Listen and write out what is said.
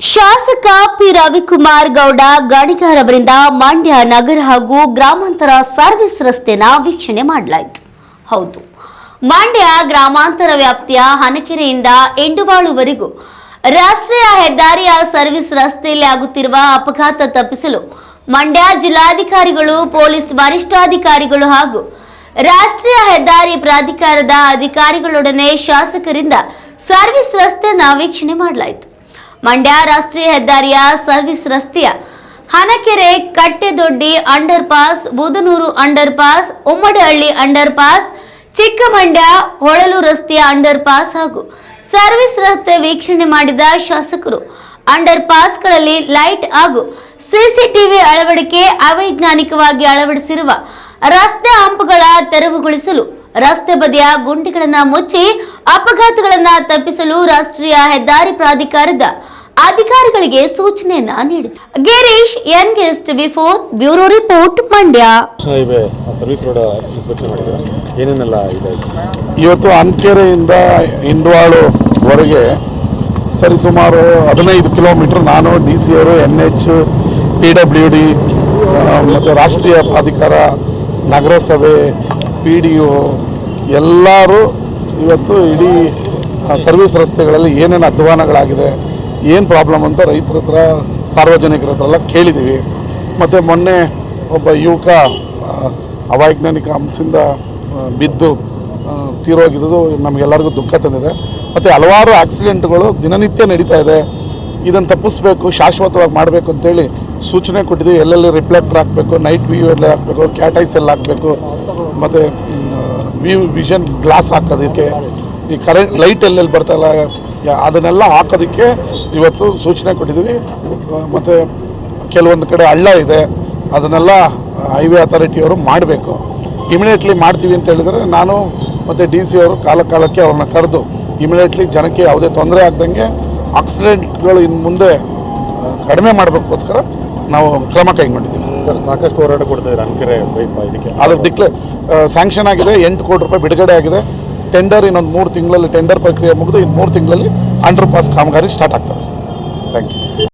ಶಾಸಕ ಪಿ ರವಿಕುಮಾರ್ ಗೌಡ ಗಾಡಿಗಾರ್ ಅವರಿಂದ ಮಂಡ್ಯ ನಗರ ಹಾಗೂ ಗ್ರಾಮಾಂತರ ಸರ್ವಿಸ್ ರಸ್ತೆನ ವೀಕ್ಷಣೆ ಮಾಡಲಾಯಿತು. ಹೌದು, ಮಂಡ್ಯ ಗ್ರಾಮಾಂತರ ವ್ಯಾಪ್ತಿಯ ಹನಕೆರೆಯಿಂದ ಎಂಡುವಾಳುವರೆಗೂ ರಾಷ್ಟ್ರೀಯ ಹೆದ್ದಾರಿಯ ಸರ್ವಿಸ್ ರಸ್ತೆಯಲ್ಲಿ ಆಗುತ್ತಿರುವ ಅಪಘಾತ ತಪ್ಪಿಸಲು ಮಂಡ್ಯ ಜಿಲ್ಲಾಧಿಕಾರಿಗಳು, ಪೊಲೀಸ್ ವರಿಷ್ಠಾಧಿಕಾರಿಗಳು ಹಾಗೂ ರಾಷ್ಟ್ರೀಯ ಹೆದ್ದಾರಿ ಪ್ರಾಧಿಕಾರದ ಅಧಿಕಾರಿಗಳೊಡನೆ ಶಾಸಕರಿಂದ ಸರ್ವಿಸ್ ರಸ್ತೆನ ವೀಕ್ಷಣೆ ಮಾಡಲಾಯಿತು. ಮಂಡ್ಯ ರಾಷ್ಟ್ರೀಯ ಹೆದ್ದಾರಿಯ ಸರ್ವಿಸ್ ರಸ್ತೆಯ Hanakere Kattedoddi underpass, Budanuru underpass, Ummadahalli underpass, Chikkamandya Holalu ರಸ್ತೆಯ ಅಂಡರ್ ಪಾಸ್ ಹಾಗೂ ಸರ್ವಿಸ್ ರಸ್ತೆ ವೀಕ್ಷಣೆ ಮಾಡಿದ ಶಾಸಕರು. ಅಂಡರ್ ಪಾಸ್ಗಳಲ್ಲಿ ಲೈಟ್ ಹಾಗೂ ಸಿಸಿಟಿವಿ ಅಳವಡಿಕೆ ಅವೈಜ್ಞಾನಿಕವಾಗಿ ಅಳವಡಿಸಿರುವ ರಸ್ತೆ ಹಂಪುಗಳ ತೆರವುಗೊಳಿಸಲು ರಸ್ತೆ ಬದಿಯ ಗುಂಡಿಗಳನ್ನು ಮುಚ್ಚಿ ಅಪಘಾತಗಳನ್ನು ತಪ್ಪಿಸಲು ರಾಷ್ಟ್ರೀಯ ಹೆದ್ದಾರಿ ಪ್ರಾಧಿಕಾರದ ಅಧಿಕಾರಿಗಳಿಗೆ ಸೂಚನೆಯನ್ನ ನೀಡಿತು. Girish N guest before bureau report Mandya. ಇವತ್ತು ಸರ್ವಿಸ್ ರೋಡ್ ಇನ್ಸ್ಪೆಕ್ಷನ್ ಮಾಡಿದ್ರು ಏನೇನೆಲ್ಲ ಇದೆ? ಇವತ್ತು ಅನ್ಕೆರೆಯಿಂದ ಇಂಡ್ವಾಳುವರೆಗೆ ಸರಿಸುಮಾರು ಹದಿನೈದು ಕಿಲೋಮೀಟರ್ ನಾನು ಡಿ ಸಿ ಅವರು N H P W D ಮತ್ತು ರಾಷ್ಟ್ರೀಯ ಪ್ರಾಧಿಕಾರ ನಗರಸಭೆ, ಪಿ ಡಿ ಒ ಎಲ್ಲರೂ ಇವತ್ತು ಇಡೀ ಸರ್ವಿಸ್ ರಸ್ತೆಗಳಲ್ಲಿ ಏನೇನು ಅಧ್ವಾನಗಳಾಗಿದೆ, ಏನು ಪ್ರಾಬ್ಲಮ್ ಅಂತ ರೈತರ ಹತ್ರ, ಸಾರ್ವಜನಿಕರ ಹತ್ರ ಎಲ್ಲ ಕೇಳಿದ್ದೀವಿ. ಮತ್ತು ಮೊನ್ನೆ ಒಬ್ಬ ಯುವಕ ಅವೈಜ್ಞಾನಿಕ ಅಂಶದಿಂದ ಬಿದ್ದು ತೀರೋಗಿದ್ದು ನಮಗೆಲ್ಲರಿಗೂ ದುಃಖ ತಂದಿದೆ. ಮತ್ತು ಹಲವಾರು ಆಕ್ಸಿಡೆಂಟ್ಗಳು ದಿನನಿತ್ಯ ನಡೀತಾ ಇದೆ. ಇದನ್ನು ತಪ್ಪಿಸ್ಬೇಕು, ಶಾಶ್ವತವಾಗಿ ಮಾಡಬೇಕು ಅಂತೇಳಿ ಸೂಚನೆ ಕೊಟ್ಟಿದ್ದೀವಿ ಎಲ್ಲೆಲ್ಲಿ ರಿಫ್ಲೆಕ್ಟರ್ ಹಾಕಬೇಕು ನೈಟ್ ವ್ಯೂ ಎಲ್ಲ ಹಾಕಬೇಕು ಕ್ಯಾಟೈಸ್ ಎಲ್ಲ ಹಾಕಬೇಕು. ಮತ್ತು ವ್ಯೂ ವಿಷನ್ ಗ್ಲಾಸ್ ಹಾಕೋದಕ್ಕೆ, ಈ ಕರೆಂಟ್ ಲೈಟ್ ಎಲ್ಲೆಲ್ಲಿ ಬರ್ತಾಯಿಲ್ಲ ಅದನ್ನೆಲ್ಲ ಹಾಕೋದಕ್ಕೆ ಇವತ್ತು ಸೂಚನೆ ಕೊಟ್ಟಿದ್ದೀವಿ. ಮತ್ತು ಕೆಲವೊಂದು ಕಡೆ ಹಳ್ಳ ಇದೆ, ಅದನ್ನೆಲ್ಲ ಹೈವೇ ಅಥಾರಿಟಿಯವರು ಮಾಡಬೇಕು. ಇಮಿಡಿಯೇಟ್ಲಿ ಮಾಡ್ತೀವಿ ಅಂತ ಹೇಳಿದರೆ ನಾನು ಮತ್ತು ಡಿ ಸಿ ಅವರು ಕಾಲ ಕಾಲಕ್ಕೆ ಅವ್ರನ್ನ ಕರೆದು ಇಮಿಡಿಯೇಟ್ಲಿ ಜನಕ್ಕೆ ಯಾವುದೇ ತೊಂದರೆ ಆಗ್ದಂಗೆ ಆಕ್ಸಿಡೆಂಟ್ಗಳು ಇನ್ನು ಮುಂದೆ ಕಡಿಮೆ ಮಾಡಬೇಕೋಸ್ಕರ ನಾವು ಕ್ರಮ ಕೈಗೊಂಡಿದ್ದೀವಿ. ಸರ್ ಸಾಕಷ್ಟು ಹೋರಾಟ ಕೊಡ್ತಾ ಇದ್ದಾರೆ ಅನ್ಕೆರೆ ಇದಕ್ಕೆ. ಅದು ಡಿಕ್ಲೇ ಸ್ಯಾಂಕ್ಷನ್ ಆಗಿದೆ ಎಂಟು ಕೋಟಿ ರೂಪಾಯಿ ಬಿಡುಗಡೆ ಆಗಿದೆ. ಟೆಂಡರ್ ಇನ್ನೊಂದು ಮೂರು ತಿಂಗಳಲ್ಲಿ ಟೆಂಡರ್ ಪ್ರಕ್ರಿಯೆ ಮುಗಿದು ಇನ್ನು ಮೂರು ತಿಂಗಳಲ್ಲಿ ಅಂಡರ್ ಪಾಸ್ ಕಾಮಗಾರಿ ಸ್ಟಾರ್ಟ್ ಆಗ್ತದೆ. Thank you